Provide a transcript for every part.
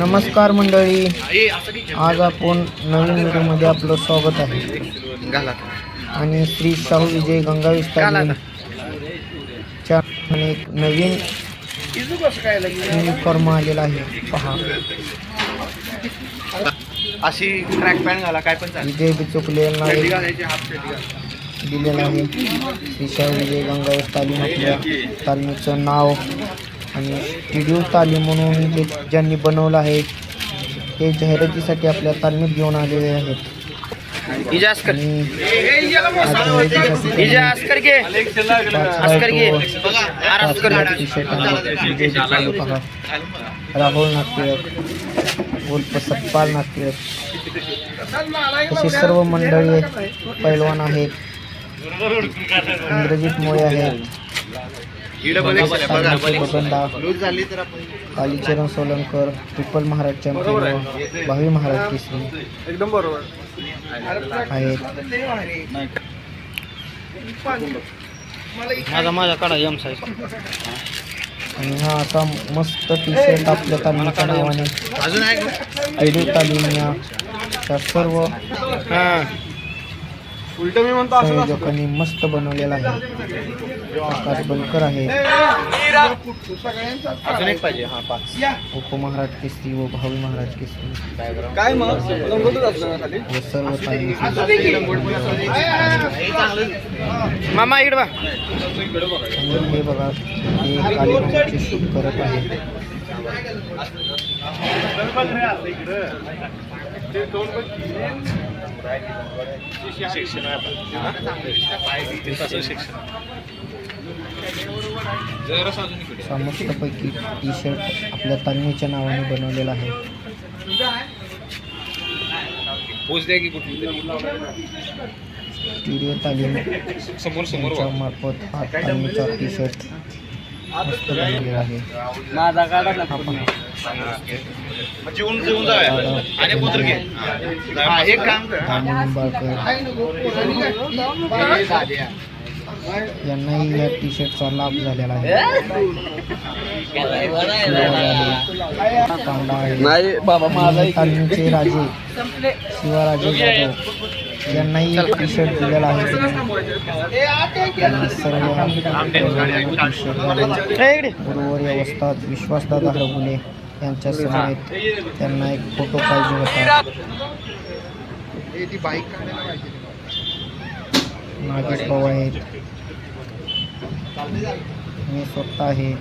नमस्कार मंडळी. आज आपण नवीन व्हिडिओमध्ये आपलं स्वागत आहे. आणि श्री शाहू विजय गंगा विस्तार च्या एक नवीन युनिफॉर्म आलेला आहे. पहा. अशी ट्रॅक पॅन्ट घाला काय पण विजय बिचुकले दिलेलं आहे. श्री शाहू विजय गंगा तालीम आपल्या तालमीचं नाव. आणि व्हिडिओ तालीम म्हणून जे ज्यांनी बनवलं आहे ते जाहिरातीसाठी आपल्या तालमीत घेऊन आलेले आहेत. के अस्कर राहुल नागटिळक उर्फ सतपाल नागटिळक. अशी सर्व मंडळी पैलवान आहेत. इंद्रजित मोळे आहेत. लूज झाली तर आपण कालीचरण सोलंकर ट्रिपल महाराज चॅम्पियन भावी महाराज केसरी. एकदम बरोबर. आहेत. माझा माझा काढा एम साईज आणि हा असा मस्त टी शर्ट आपल्या तालमीच्या नावाने. अजून आहे व्हिडिओ तालीम या त्या सर्व हा. उलट मी म्हणतो संयोजकांनी मस्त बनवलेला आहे. आकाश बनकर आहे. अजून एक पाहिजे हा पाच. उपमहाराज केसरी व भावी महाराज केसरी काय मग? व सर्व मामा इकडे हे बघा हे कालीबाबाचे शूट करत आहे. असा मस्तपैकी टी शर्ट आपल्या तन्वीच्या नावाने बनवलेला आहे. स्टुडिओ तालीम समोर समोर मार्फत हा तन्वीचा टी शर्ट आहे माझा काढा पहा जेवून जेवून जाऊया. आणि पुत्र घे. हा एक काम कर. दामू निंबाळकर. यांनाही या टी शर्टचा लाभ झालेला आहे. नाही बाबा आणि तालमीचे राजे. शिवाराजे जाधव. यांनाही टी शर्ट दिलेला आहे. त्यांनी सर्व टी शर्ट बरोबर या अवस्थात विश्वासदादा हरगुले यांच्या समेत त्यांना एक फोटो पाहिजे होता. नागेश भाऊ आहेत. मी स्वतः आहे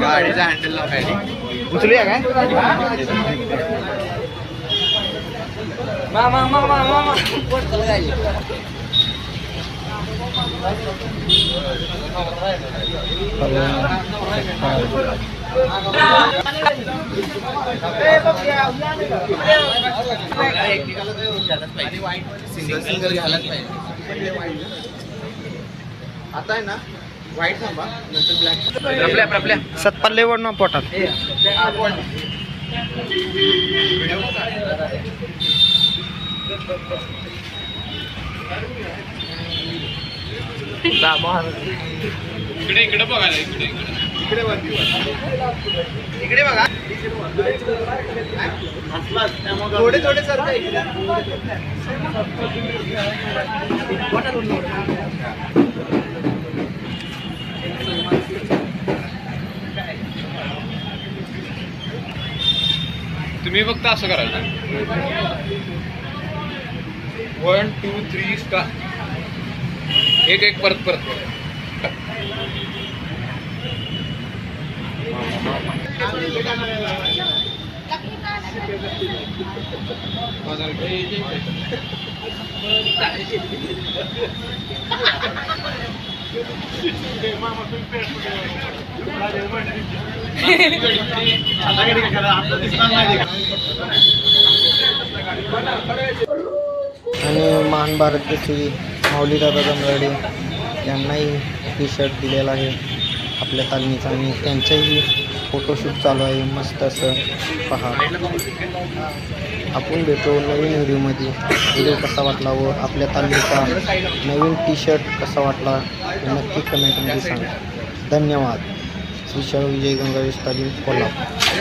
गाडीचा हँडल लावायला उचलूया काय मामा मामा मामा सिंगल सिंगल घ्यायलाच पाहिजे आता आहे ना व्हाईट थांबा नंतर ब्लॅक रपल्या रपल्या. सतपाल्ले वडणं पोटात. इकडे इकडे बघायला इकडे इकडे. वरती इकडे बघा. थोडे थोडे सर तुम्ही फक्त असं करायचं. वन टू थ्री स्टार एक एक परत परत. आणि महान भारत केसरी माऊली दादा जमराडे यांनाही टी शर्ट दिलेला आहे. आपल्या तालमीचा आणि त्यांचंही फोटोशूट चालू आहे मस्त असं. पहा. आपण भेटू नवीन व्हिडिओमध्ये. व्हिडिओ कसा वाटला व आपल्या तालमीचा नवीन टी शर्ट कसा वाटला हे नक्की कमेंटमध्ये सांगा. धन्यवाद. श्री शाहू विजय गंगावेश तालीम कोल्हापूर.